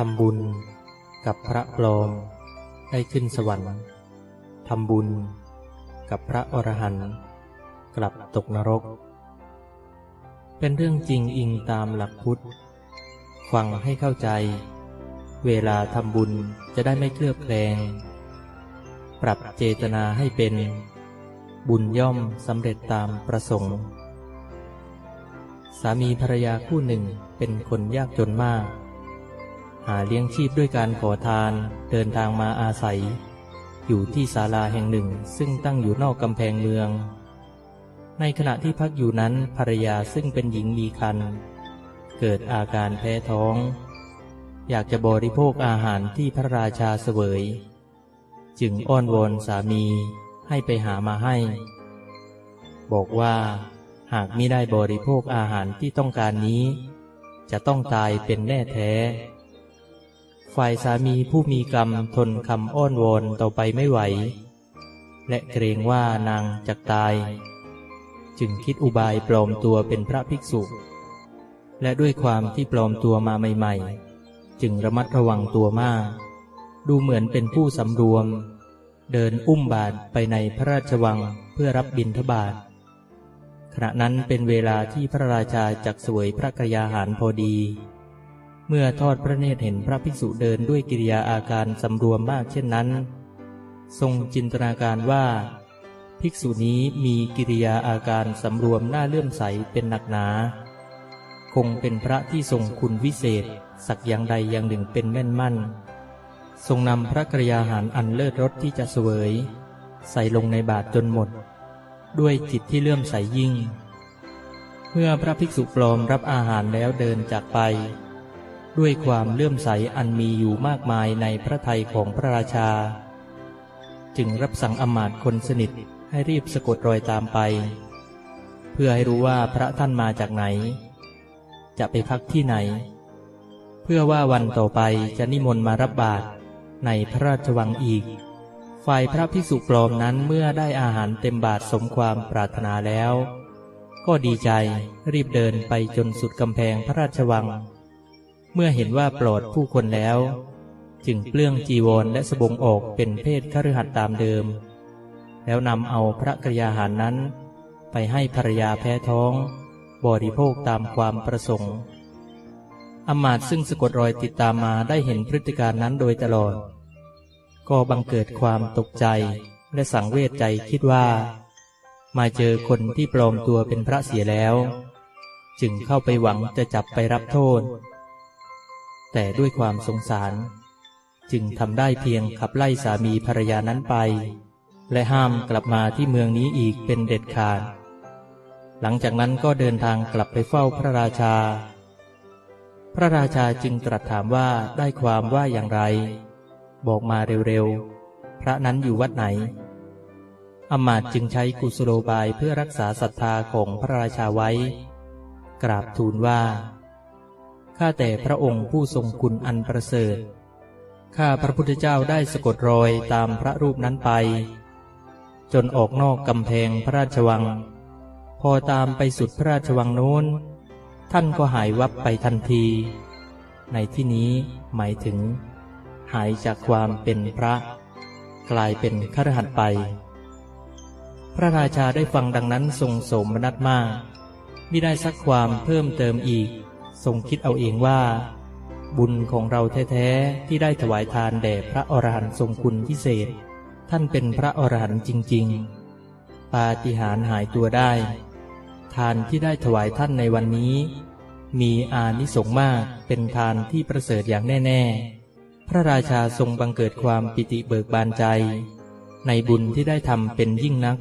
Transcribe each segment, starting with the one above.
ทำบุญกับพระปลอม ได้ขึ้นสวรรค์ทำบุญกับพระอรหันต์กลับตกนรก เป็นเรื่องจริงอิงตามหลักพุทธ ฟังให้เข้าใจ เวลาทำบุญจะได้ไม่เคลือบแคลง ปรับเจตนาให้เป็น บุญย่อมสำเร็จตามประสงค์ สามีภรรยาคู่หนึ่งเป็นคนยากจนมาก หาเลี้ยงชีพด้วยการขอทาน เดินทางมาอาศัย อยู่ที่ศาลาแห่งหนึ่งซึ่งตั้งอยู่นอกกำแพงเมือง ในขณะที่พักอยู่นั้นภรรยาซึ่งเป็นหญิงมีคัน เกิดอาการแพ้ท้อง อยากจะบริโภคอาหารที่พระราชาเสวย จึงอ้อนวอนสามีให้ไปหามาให้ บอกว่าหากมิได้บริโภคอาหารที่ต้องการนี้ จะต้องตายเป็นแน่แท้ ฝ่ายสามีผู้มีกรรมทนคำอ้อนวอนต่อไปไม่ไหว และเกรงว่านางจะตาย จึงคิดอุบายปลอมตัวเป็นพระภิกษุ และด้วยความที่ปลอมตัวมาใหม่ ๆ จึงระมัดระวังตัวมาก ดูเหมือนเป็นผู้สำรวม เดินอุ้มบาทไปในพระราชวังเพื่อรับบิณฑบาตขณะนั้นเป็นเวลาที่พระราชาจักสวยพระกยาหารพอดี เมื่อทอดพระเนตรเห็นพระภิกษุเดินด้วยกิริยาอาการสำรวมมากเช่นนั้น ทรงจินตนาการว่า ภิกษุนี้มีกิริยาอาการสำรวมน่าเลื่อมใสเป็นหนักหนา คงเป็นพระที่ทรงคุณวิเศษ สักอย่างใดอย่างหนึ่งเป็นแม่นมั่น ทรงนำพระกริยาหารอันเลิศรสที่จะเสวย ใส่ลงในบาตรจนหมด ด้วยจิตที่เลื่อมใสยิ่ง เมื่อพระภิกษุปลอมรับอาหารแล้วเดินจากไป ด้วยความเลื่อมใสอันมีอยู่มากมายในพระทัยของพระราชา จึงรับสั่งอมาตย์คนสนิทให้รีบสะกดรอยตามไป เพื่อให้รู้ว่าพระท่านมาจากไหน จะไปพักที่ไหน เพื่อว่าวันต่อไปจะนิมนต์มารับบาตรในพระราชวังอีก ฝ่ายพระภิกษุปลอมนั้นเมื่อได้อาหารเต็มบาทสมความปรารถนาแล้ว ก็ดีใจรีบเดินไปจนสุดกำแพงพระราชวัง เมื่อเห็นว่าปลอดผู้คนแล้ว จึงเปลื้องจีวรและสบงออกเป็นเพศคฤหัสถ์ตามเดิม แล้วนำเอาพระกรยาหารนั้น ไปให้ภรรยาแพ้ท้อง บริโภคตามความประสงค์อมาตซึ่งสะกดรอยติดตามมาได้เห็นพฤติการนั้นโดยตลอด ก็บังเกิดความตกใจและสังเวชใจคิดว่า มาเจอคนที่ปลอมตัวเป็นพระเสียแล้ว จึงเข้าไปหวังจะจับไปรับโทษ แต่ด้วยความสงสาร จึงทำได้เพียงขับไล่สามีภรรยานั้นไป และห้ามกลับมาที่เมืองนี้อีกเป็นเด็ดขาด หลังจากนั้นก็เดินทางกลับไปเฝ้าพระราชา พระราชาจึงตรัสถามว่าได้ความว่าอย่างไร บอกมาเร็วๆ พระนั้นอยู่วัดไหนอมาตย์จึงใช้กุศโลบายเพื่อรักษาศรัทธาของพระราชาไว้ กราบทูลว่า ข้าแต่พระองค์ผู้ทรงคุณอันประเสริฐ ข้าพระพุทธเจ้าได้สะกดรอยตามพระรูปนั้นไป จนออกนอกกำแพงพระราชวัง พอตามไปสุดพระราชวังโน้น ท่านก็หายวับไปทันที ในที่นี้หมายถึง หายจากความเป็นพระ กลายเป็นครหัสไป พระราชาได้ฟังดังนั้นทรงโสมนัสมากมิได้สักความเพิ่มเติมอีก ทรงคิดเอาเองว่า บุญของเราแท้ๆ ที่ได้ถวายทานแด่พระอรหันต์ทรงคุณพิเศษ ท่านเป็นพระอรหันต์จริง ๆ ปาฏิหาริย์หายตัวได้ ทานที่ได้ถวายท่านในวันนี้ มีอานิสงส์มากเป็นทานที่ประเสริฐอย่างแน่ ๆ พระราชาทรงบังเกิดความปิติเบิกบานใจ ในบุญที่ได้ทำเป็นยิ่งนัก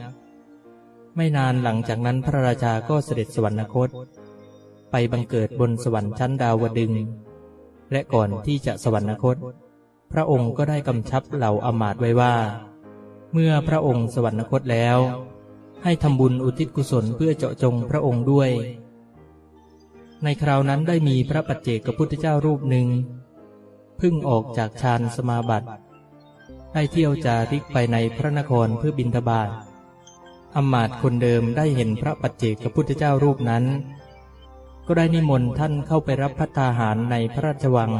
ไม่นานหลังจากนั้นพระราชาก็เสด็จสวรรคต ไปบังเกิดบนสวรรค์ชั้นดาวดึง และก่อนที่จะสวรรคต พระองค์ก็ได้กำชับเหล่าอมาตไว้ว่า เมื่อพระองค์สวรรคตแล้ว ให้ทำบุญอุทิศกุศลเพื่อเจาะจงพระองค์ด้วย ในคราวนั้นได้มีพระปัจเจกพุทธเจ้ารูปหนึ่งพิ่งออกจากฌานสมาบัติ ได้เที่ยวจาริกไปในพระนครเพื่อบินทบาทอมาตคนเดิมได้เห็นพระปัจเจกพุทธเจ้ารูปนั้น ก็ได้นิมนต์ท่านเข้าไปรับพัฒาหารในพระราชวัง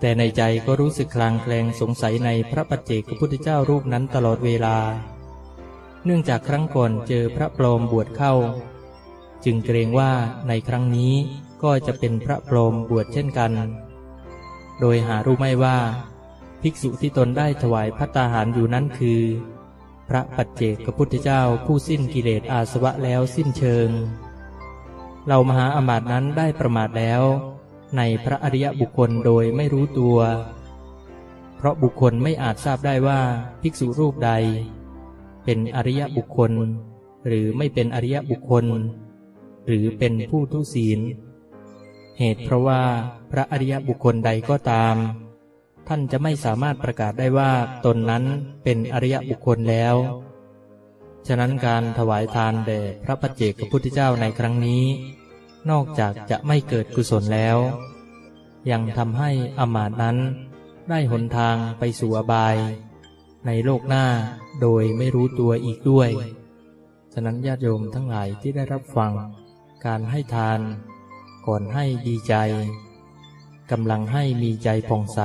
แต่ในใจก็รู้สึกคลางแคลงสงสัยในพระปัจเจกพุทธเจ้ารูปนั้นตลอดเวลา เนื่องจากครั้งก่อนเจอพระปลอมบวชเข้า จึงเกรงว่าในครั้งนี้ก็จะเป็นพระปลอมบวชเช่นกัน โดยหารู้ไม่ว่า ภิกษุที่ตนได้ถวายพัตาหารอยู่นั้นคือ พระปัจเจกพุทธเจ้าผู้สิ้นกิเลสอาสวะแล้วสิ้นเชิง เรามหาอมาตย์นั้นได้ประมาทแล้ว ในพระอริยบุคคลโดยไม่รู้ตัว เพราะบุคคลไม่อาจทราบได้ว่าภิกษุรูปใด เป็นอริยบุคคล หรือไม่เป็นอริยบุคคล หรือเป็นผู้ทุศีล เหตุเพราะว่าพระอริยบุคคลใดก็ตาม ท่านจะไม่สามารถประกาศได้ว่าตนนั้นเป็นอริยบุคคลแล้ว ฉะนั้นการถวายทานแด่พระปัจเจกพุทธเจ้าในครั้งนี้ นอกจากจะไม่เกิดกุศลแล้ว ยังทำให้อมาตนั้นได้หนทางไปสู่อบาย ในโลกหน้าโดยไม่รู้ตัวอีกด้วย ฉะนั้นญาติโยมทั้งหลายที่ได้รับฟัง การให้ทาน ก่อนให้ดีใจกำลังให้มีใจผ่องใส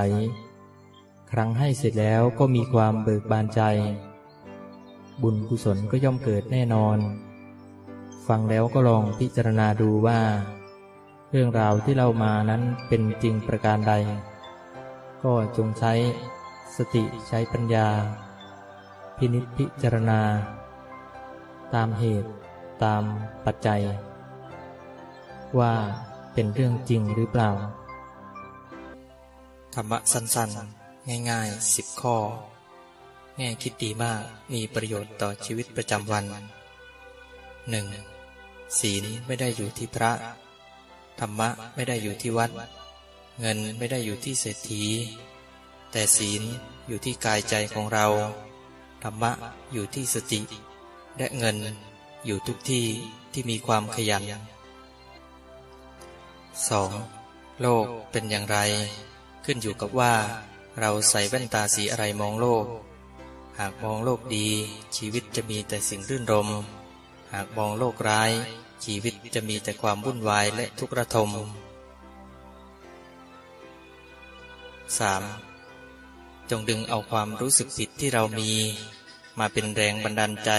ครั้งให้เสร็จแล้วก็มีความเบิกบานใจ บุญกุศลก็ย่อมเกิดแน่นอน ฟังแล้วก็ลองพิจารณาดูว่า เรื่องราวที่เรามานั้นเป็นจริงประการใด ก็จงใช้สติใช้ปัญญา พินิจพิจารณา ตามเหตุตามปัจจัย ว่าเป็นเรื่องจริงหรือเปล่า ธรรมะสั้นๆ ง่ายๆสิบข้อ แง่คิดดีมากมีประโยชน์ต่อชีวิตประจำวันหนึ่งศีลไม่ได้อยู่ที่พระ ธรรมะไม่ได้อยู่ที่วัด เงินไม่ได้อยู่ที่เศรษฐี แต่ศีลอยู่ที่กายใจของเรา ธรรมะอยู่ที่สติ และเงินอยู่ทุกที่ที่มีความขยัน 2. โลกเป็นอย่างไร ขึ้นอยู่กับว่า เราใส่แว่นตาสีอะไรมองโลก หากมองโลกดีชีวิตจะมีแต่สิ่งรื่นรม หากมองโลกร้าย ชีวิตจะมีแต่ความวุ่นวายและทุกข์ระทม 3. จงดึงเอาความรู้สึกผิดที่เรามี มาเป็นแรงบันดาลใจ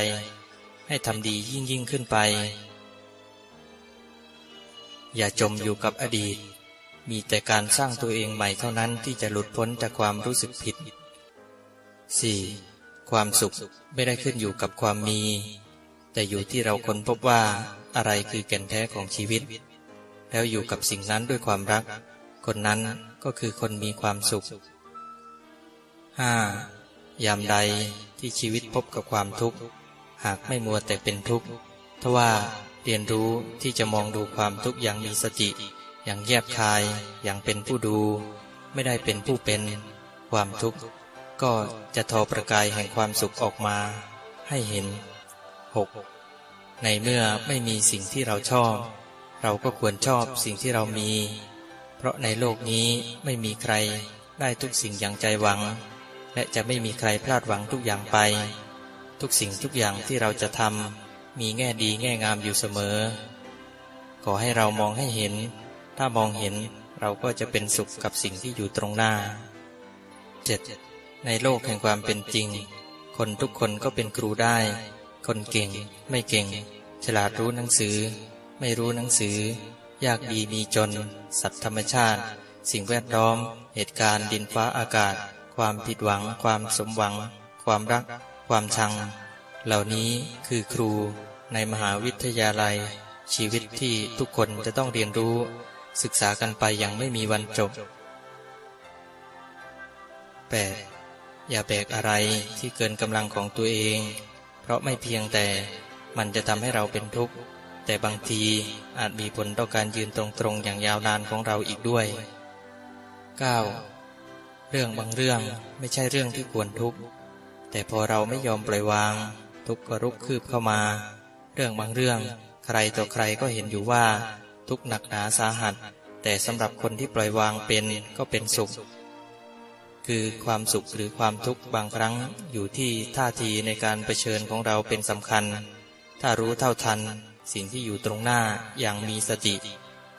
ให้ทำดียิ่งยิ่งขึ้นไป อย่าจมอยู่กับอดีต มีแต่การสร้างตัวเองใหม่เท่านั้นที่จะหลุดพ้นจากความรู้สึกผิด 4. ความสุขไม่ได้ขึ้นอยู่กับความมี แต่อยู่ที่เราค้นพบว่าอะไรคือแก่นแท้ของชีวิต แล้วอยู่กับสิ่งนั้นด้วยความรัก คนนั้นก็คือคนมีความสุข 5. ยามใดที่ชีวิตพบกับความทุกข์ หากไม่มัวแต่เป็นทุกข์ทว่าเรียนรู้ที่จะมองดูความทุกข์อย่างมีสติ อย่างแยบคาย อย่างเป็นผู้ดู ไม่ได้เป็นผู้เป็น ความทุกข์ ก็จะทอประกายแห่งความสุขออกมา ให้เห็น 6. ในเมื่อไม่มีสิ่งที่เราชอบ เราก็ควรชอบสิ่งที่เรามี เพราะในโลกนี้ไม่มีใครได้ทุกสิ่งอย่างใจหวัง และจะไม่มีใครพลาดหวังทุกอย่างไป ทุกสิ่งทุกอย่างที่เราจะทำมีแง่ดีแง่งามอยู่เสมอ ขอให้เรามองให้เห็น ถ้ามองเห็นเราก็จะเป็นสุขกับสิ่งที่อยู่ตรงหน้า 7. ในโลกแห่งความเป็นจริง คนทุกคนก็เป็นครูได้ คนเก่ง ไม่เก่ง ฉลาดรู้หนังสือ ไม่รู้หนังสือ ยากดีมีจน สัตว์ธรรมชาติ สิ่งแวดล้อม เหตุการณ์ดินฟ้าอากาศ ความผิดหวัง ความสมหวัง ความรัก ความชัง เหล่านี้คือครูในมหาวิทยาลัย ชีวิตที่ทุกคนจะต้องเรียนรู้ ศึกษากันไปอย่างไม่มีวันจบ 8. อย่าแบกอะไรที่เกินกำลังของตัวเอง เพราะไม่เพียงแต่มันจะทำให้เราเป็นทุกข์ แต่บางทีอาจมีผลต่อการยืนตรงๆ อย่างยาวนานของเราอีกด้วย 9. เรื่องบางเรื่องไม่ใช่เรื่องที่ควรทุกข์ แต่พอเราไม่ยอมปล่อยวาง ทุกข์ก็รุกคืบเข้ามา เรื่องบางเรื่อง ใครต่อใครก็เห็นอยู่ว่า ทุกข์หนักหนาสาหัส แต่สำหรับคนที่ปล่อยวางเป็นก็เป็นสุข คือความสุขหรือความทุกข์บางครั้งอยู่ที่ท่าทีในการเผชิญของเราเป็นสำคัญ ถ้ารู้เท่าทัน สิ่งที่อยู่ตรงหน้าอย่างมีสติ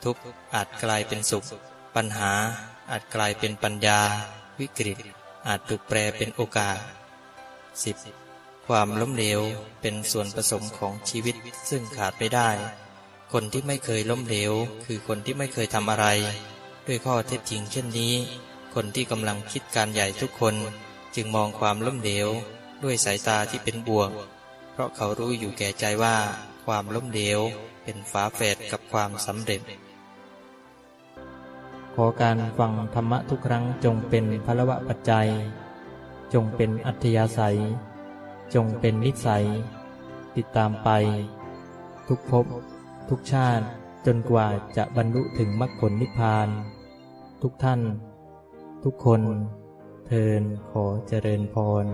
ทุกข์อาจกลายเป็นสุข ปัญหาอาจกลายเป็นปัญญา วิกฤต อาจถูกแปลเป็นโอกาส 10. ความล้มเหลวเป็นส่วนผสมของชีวิตซึ่งขาดไม่ได้ คนที่ไม่เคยล้มเหลว คือคนที่ไม่เคยทำอะไร ด้วยข้อเท็จจริงเช่นนี้ คนที่กำลังคิดการใหญ่ทุกคนจึงมองความล้มเหลวด้วยสายตาที่เป็นบวก เพราะเขารู้อยู่แก่ใจว่าความล้มเหลวเป็นฝาแฝดกับความสำเร็จ ขอการฟังธรรมะทุกครั้งจงเป็นพลวะปัจจัย จงเป็นอัธยาศัย จงเป็นนิสัย ติดตามไป ทุกภพทุกชาติจนกว่าจะบรรลุถึงมรรคผลนิพพาน ทุกท่าน ทุกคนเทินขอเจริญพร